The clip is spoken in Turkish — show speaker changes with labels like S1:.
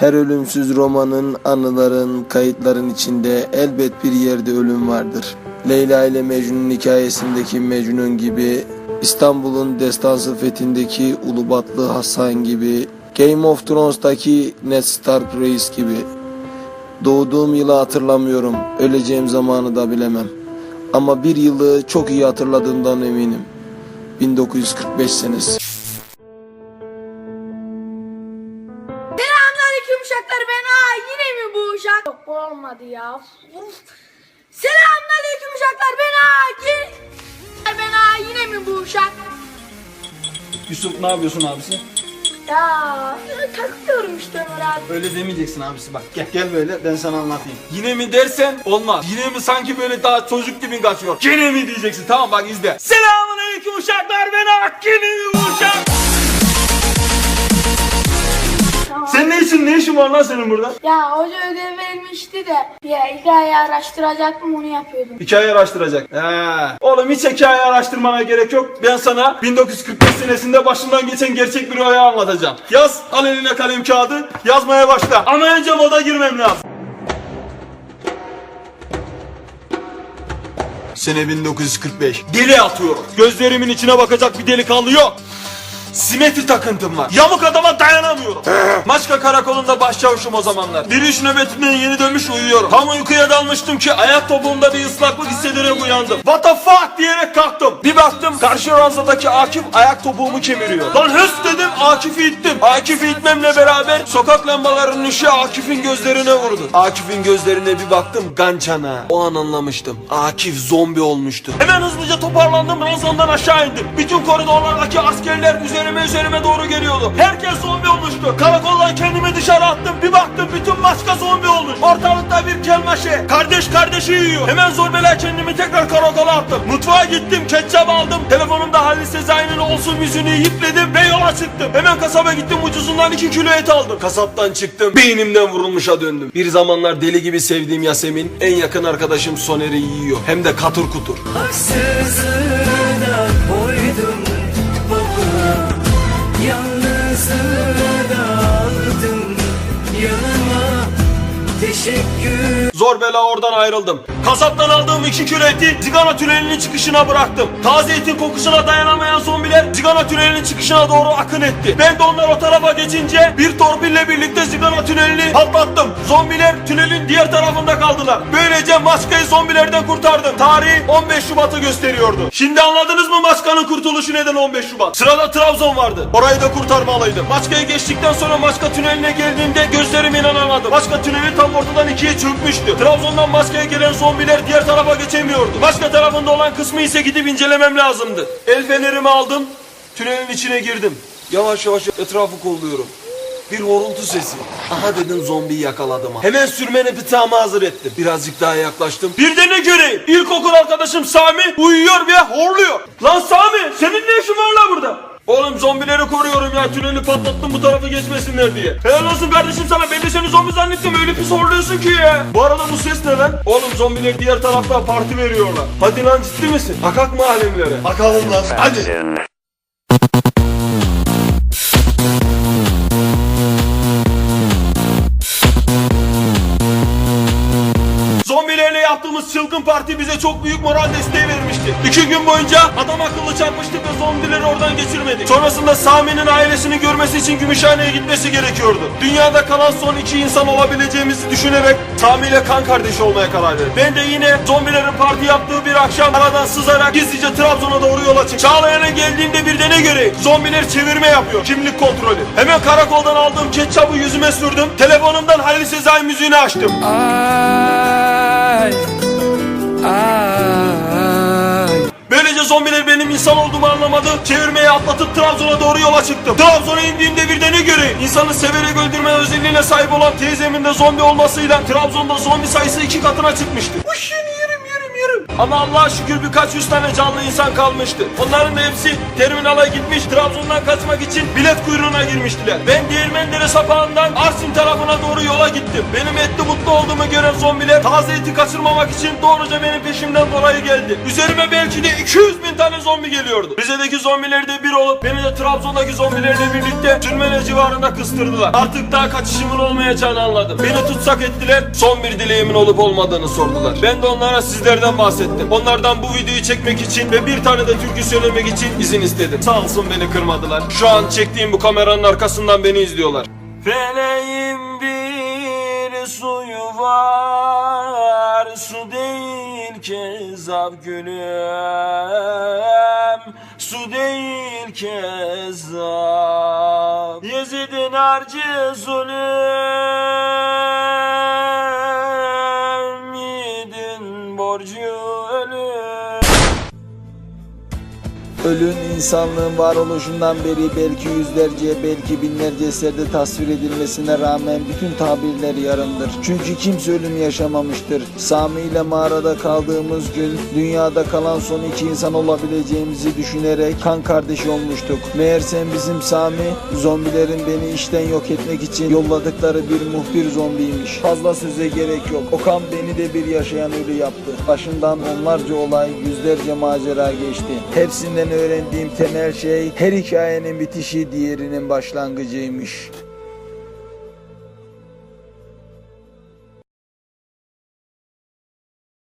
S1: Her ölümsüz romanın, anıların, kayıtların içinde elbet bir yerde ölüm vardır. Leyla ile Mecnun hikayesindeki Mecnun gibi, İstanbul'un destansı fethindeki Ulubatlı Hasan gibi, Game of Thrones'taki Ned Stark reis gibi. Doğduğum yılı hatırlamıyorum, öleceğim zamanı da bilemem. Ama bir yılı çok iyi hatırladığımdan eminim. 1945 senesi.
S2: Yok bu olmadı ya. Selamünaleyküm uşaklar ben yine ben aa yine mi bu uşak?
S3: Yusuf ne yapıyorsun abisi?
S2: Ya takılıyorum işte Ömer abi.
S3: Öyle demeyeceksin abisi bak gel gel böyle ben sana anlatayım. Yine mi dersen olmaz. Yine mi sanki böyle daha çocuk gibi kaçıyor. Yine mi diyeceksin tamam bak izle. Selamun aleyküm uşaklar ben Ak yine mi bu uşak? Sen ne işin var lan senin burada?
S2: Ya hoca ödev vermişti de ya hikaye araştıracaktım onu yapıyordum.
S3: Hikaye araştıracak. He. Oğlum hiç hikaye araştırmana gerek yok. Ben sana 1945 senesinde başından geçen gerçek bir olayı anlatacağım. Yaz al eline kalem kağıdı yazmaya başla. Ama önce moda girmem lazım. Sene 1945. Deli atıyorum. Gözlerimin içine bakacak bir delikanlı yok. Simetri takıntım var. Yamuk adama dayanamıyorum. Maçka karakolunda başçavuşum o zamanlar. Diriş nöbetinden yeni dönmüş uyuyorum. Tam uykuya dalmıştım ki ayak topuğumda bir ıslaklık hissederek uyandım. What the fuck diyerek kalktım. Bir baktım karşı ranzadaki Akif ayak topuğumu kemiriyor. Lan höst dedim Akif'i ittim. Akif'i itmemle beraber sokak lambalarının ışığı Akif'in gözlerine vurdu. Akif'in gözlerine bir baktım gançana. O an anlamıştım. Akif zombi olmuştu. Hemen hızlıca toparlandım ranzamdan aşağı indim. Bütün koridorlardaki askerler üzerime üzerime doğru geliyordu. Herkes zombi olmuştu. Karakoldan kendimi dışarı attım. Bir baktım bütün başka zombi olmuş. Ortalıkta bir kelmaşe. Kardeş kardeşi yiyor. Hemen zor bela kendimi tekrar karakola attım. Mutfağa gittim ketçap aldım. Telefonumda Halil Sezai'nin olsun yüzünü yipledim ve yola çıktım. Hemen kasaba gittim ucuzundan 2 kilo et aldım. Kasaptan çıktım. Beynimden vurulmuşa döndüm. Bir zamanlar deli gibi sevdiğim Yasemin en yakın arkadaşım Soner'i yiyor. Hem de katır kutur.
S4: Haksızlığa Yalnızlığa aldım yanıma. Teşekkür
S3: Zor bela oradan ayrıldım. Kasaptan aldığım iki kilo eti Zigana tünelinin çıkışına bıraktım. Taze etin kokusuna dayanamayan zombiler Zigana tünelinin çıkışına doğru akın etti. Ben de onlar o tarafa geçince bir torpille birlikte Zigana tünelini patlattım. Zombiler tünelin diğer tarafında kaldılar. Böylece maskayı zombilerden kurtardım. Tarih 15 Şubat'ı gösteriyordu. Şimdi anladınız mı maskanın kurtuluşu neden 15 Şubat? Sırada Trabzon vardı. Orayı da kurtarmalıydım. Maskayı geçtikten sonra Maska tüneline geldiğimde gözlerime inanamadım. Maska tüneli tam ortadan ikiye çökmüştü. Trabzon'dan Maska'ya gelen zombiler diğer tarafa geçemiyordu. Maska tarafında olan kısmı ise gidip incelemem lazımdı. El fenerimi aldım. Tünelin içine girdim. Yavaş yavaş etrafı kolluyorum. Bir horultu sesi. Aha dedim zombiyi yakaladım. ha. Hemen sürmene bıçağımı hazır ettim. Birazcık daha yaklaştım. Bir de ne göreyim? İlkokul arkadaşım Sami uyuyor ve horluyor. Lan Sami senin ne işin var lan burada? Oğlum zombileri koruyorum ya tüneli patlattım bu tarafa geçmesinler diye. Helal olsun kardeşim sana ben de seni zombi zannettim öyle pis horluyorsun ki ya. Bu arada bu ses ne lan? Oğlum zombiler diğer tarafta parti veriyorlar. Hadi lan ciddi misin? Akak mı alemlere? Akalım lan hadi. Yaptığımız çılgın parti bize çok büyük moral desteği vermişti. İki gün boyunca adam akıllı çarpmıştık ve zombileri oradan geçirmedik. Sonrasında Sami'nin ailesini görmesi için Gümüşhane'ye gitmesi gerekiyordu. Dünyada kalan son iki insan olabileceğimizi düşünerek Sami ile kan kardeşi olmaya karar verdim. Ben de yine zombilerin parti yaptığı bir akşam aradan sızarak gizlice Trabzon'a doğru yola çıktım. Çağlayan'a geldiğimde bir de ne göreyim? Zombiler çevirme yapıyor. Kimlik kontrolü. Hemen karakoldan aldığım ketçabı yüzüme sürdüm. Telefonumdan Halil Sezai müziğini açtım. Böylece zombiler benim insan olduğumu anlamadı. Çevirmeyi atlatıp Trabzon'a doğru yola çıktım. Trabzon'a indiğimde bir de ne göreyim? İnsanı severek öldürme özelliğine sahip olan teyzemin de zombi olmasıyla Trabzon'da zombi sayısı iki katına çıkmıştı. Yürüm yürüm. Ama Allah'a şükür birkaç yüz tane canlı insan kalmıştı. Onların da hepsi terminala gitmiş Trabzon'dan kaçmak için bilet kuyruğuna girmiştiler. Ben Değirmendere sapağından Arsin tarafına doğru yola gittim. Benim etli mutlu olduğumu gören zombiler taze eti kaçırmamak için doğruca benim peşimden dolayı geldi. Üzerime belki de 200 bin tane zombi geliyordu. Rize'deki zombiler de bir olup beni de Trabzon'daki zombilerle birlikte Sürmene civarında kıstırdılar. Artık daha kaçışımın olmayacağını anladım. Beni tutsak ettiler son bir dileğimin olup olmadığını sordular. Ben de onlara sizlerden bahsettim. Onlardan bu videoyu çekmek için ve bir tane de türkü söylemek için izin istedim. Sağ olsun beni kırmadılar. Şu an çektiğim bu kameranın arkasından beni izliyorlar. Feleğin bir suyu var Su değil kezzap gülüm Su değil kezzap Yezidin harcı zulüm
S1: Ölün insanlığın varoluşundan beri belki yüzlerce belki binlerce eserde tasvir edilmesine rağmen bütün tabirler yarımdır. Çünkü kimse ölüm yaşamamıştır. Sami ile mağarada kaldığımız gün dünyada kalan son iki insan olabileceğimizi düşünerek kan kardeşi olmuştuk. Meğersem bizim Sami zombilerin beni işten yok etmek için yolladıkları bir muhbir zombiymiş. Fazla söze gerek yok. Okan beni de bir yaşayan ölü yaptı. Başından onlarca olay, yüzlerce macera geçti. Hepsinden öğrendiğim temel şey her hikayenin bitişi diğerinin başlangıcıymış.